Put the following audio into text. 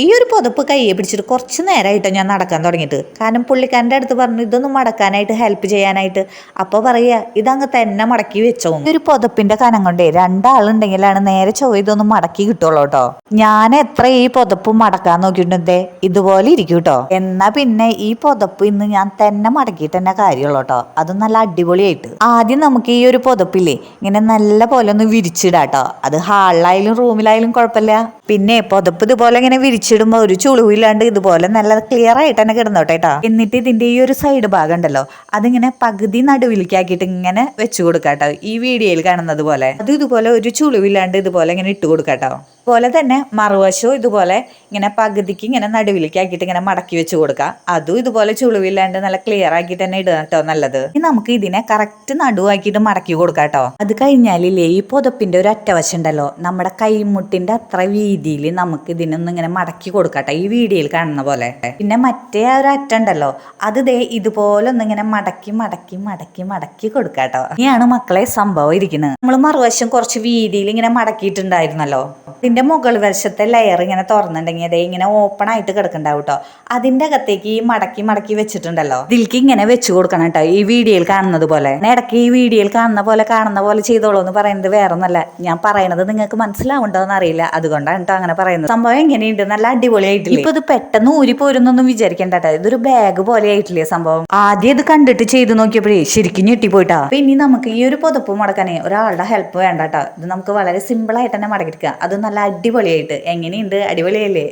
ഈ ഒരു പുതപ്പ് കയ്യെ പിടിച്ചിട്ട് കുറച്ച് നേരമായിട്ടോ ഞാൻ നടക്കാൻ തുടങ്ങിയിട്ട്. കാരണം പുള്ളിക്കാരന്റെ അടുത്ത് പറഞ്ഞു ഇതൊന്നും മടക്കാനായിട്ട് ഹെൽപ്പ് ചെയ്യാനായിട്ട്. അപ്പോൾ പറയുക ഇതങ്ങ് തന്നെ മടക്കി വെച്ചോ. ഒരു പുതപ്പിന്റെ കനം കൊണ്ടേ രണ്ടാളുണ്ടെങ്കിലാണ് നേരെ ചൊവ്വ ഇതൊന്നും മടക്കി കിട്ടുള്ളൂ കേട്ടോ ഞാൻ എത്ര ഈ പുതപ്പ് മടക്കാൻ നോക്കിയിട്ടുണ്ടേ ഇതുപോലെ ഇരിക്കും കേട്ടോ എന്നാൽ പിന്നെ ഈ പുതപ്പ് ഇന്ന് ഞാൻ തന്നെ മടക്കിയിട്ട് തന്നെ കാര്യമുള്ളൂ കേട്ടോ അത് നല്ല അടിപൊളിയായിട്ട്. ആദ്യം നമുക്ക് ഈ ഒരു പുതപ്പില്ലേ ഇങ്ങനെ നല്ല പോലെ ഒന്ന് വിരിച്ചിടാട്ടോ അത് ഹാളിലായാലും റൂമിലായാലും കുഴപ്പമില്ല. പിന്നെ പുതപ്പ് ഇതുപോലെ ഇങ്ങനെ വിരിച്ചിടുമ്പോൾ ഒരു ചുളിവില്ലാണ്ട് ഇതുപോലെ നല്ല ക്ലിയർ ആയിട്ട് തന്നെ കിടന്നോട്ടെ കേട്ടോ എന്നിട്ട് ഇതിന്റെ ഈ ഒരു സൈഡ് ഭാഗം ഉണ്ടല്ലോ അതിങ്ങനെ പകുതി നടുവിലേക്കാക്കിയിട്ട് ഇങ്ങനെ വെച്ചു കൊടുക്കാം കേട്ടോ ഈ വീഡിയോയിൽ കാണുന്നത് പോലെ. അത് ഇതുപോലെ ഒരു ചുളിവില്ലാണ്ട് ഇതുപോലെ ഇങ്ങനെ ഇട്ട് കൊടുക്കാട്ടോ പോലെ തന്നെ മറുവശവും ഇതുപോലെ ഇങ്ങനെ പകുതിക്ക് ഇങ്ങനെ നടുവിലേക്ക് ആക്കിയിട്ട് ഇങ്ങനെ മടക്കി വെച്ച് കൊടുക്കുക അതും ഇതുപോലെ ചുളിവില്ലാണ്ട് നല്ല ക്ലിയർ ആക്കിയിട്ട് തന്നെ ഇടുക കേട്ടോ നല്ലത്. ഇനി നമുക്ക് ഇതിനെ കറക്റ്റ് നടുവാക്കിയിട്ട് മടക്കി കൊടുക്കാം കേട്ടോ. അത് കഴിഞ്ഞാലില്ലേ ഈ പുതപ്പിന്റെ ഒരു അറ്റവശം ഉണ്ടല്ലോ. നമ്മുടെ കൈമുട്ടിന്റെ അത്ര വീതിയിൽ നമുക്ക് ഇതിനൊന്നും ഇങ്ങനെ മടക്കി കൊടുക്കട്ടെ ഈ വീഡിയോയിൽ കാണുന്ന പോലെ. പിന്നെ മറ്റേ ആ ഒരു അറ്റം ഉണ്ടല്ലോ അത് ദേ ഇതുപോലെ ഒന്നിങ്ങനെ മടക്കി മടക്കി മടക്കി മടക്കി കൊടുക്കാട്ടോ ഇനിയാണ് മക്കളെ സംഭവം ഇരിക്കുന്നത്. നമ്മൾ മറുവശം കുറച്ച് വീതിയിൽ ഇങ്ങനെ മടക്കിയിട്ടുണ്ടായിരുന്നല്ലോ. ഇതിന്റെ മുകൾ വശത്തെ ലെയർ ഇങ്ങനെ തുറന്നിട്ടുണ്ടെങ്കിൽ അതേ ഇങ്ങനെ ഓപ്പൺ ആയിട്ട് കിടക്കണ്ടാവും കേട്ടോ അതിന്റെ അകത്തേക്ക് ഈ മടക്കി മടക്കി വെച്ചിട്ടുണ്ടല്ലോ. ഇതിലേക്ക് ഇങ്ങനെ വെച്ച് കൊടുക്കണം കേട്ടോ ഈ വീഡിയോയിൽ കാണുന്നത് പോലെ. ഇടയ്ക്ക് ഈ വീഡിയോയിൽ കാണുന്ന പോലെ കാണുന്ന പോലെ ചെയ്തോളൂ എന്ന് പറയുന്നത് വേറെ ഒന്നല്ല ഞാൻ പറയണത് നിങ്ങൾക്ക് മനസ്സിലാവുണ്ടോ അറിയില്ല. അതുകൊണ്ടാണ് കേട്ടോ അങ്ങനെ പറയുന്നത്. സംഭവം എങ്ങനെയുണ്ട്? നല്ല അടിപൊളിയായിട്ടില്ല? ഇപ്പൊ ഇത് പെട്ടെന്ന് ഊരി പോരുന്നൊന്നും വിചാരിക്കണ്ട കേട്ടോ ഇതൊരു ബാഗ് പോലെ ആയിട്ടില്ലേ സംഭവം? ആദ്യം ഇത് കണ്ടിട്ട് ചെയ്ത് നോക്കിയപ്പോഴേ ശരിക്കും ഞെട്ടിപ്പോയിട്ടാ. അപ്പൊ ഇനി നമുക്ക് ഈ ഒരു പുതപ്പ് മടക്കാനേ ഒരാളുടെ ഹെൽപ്പ് വേണ്ട കേട്ടോ ഇത് നമുക്ക് വളരെ സിമ്പിൾ ആയിട്ട് തന്നെ മടക്കിയിരിക്കുക അത് നല്ല അടിപൊളിയായിട്ട്. എങ്ങനെയുണ്ട്? അടിപൊളിയല്ലേ?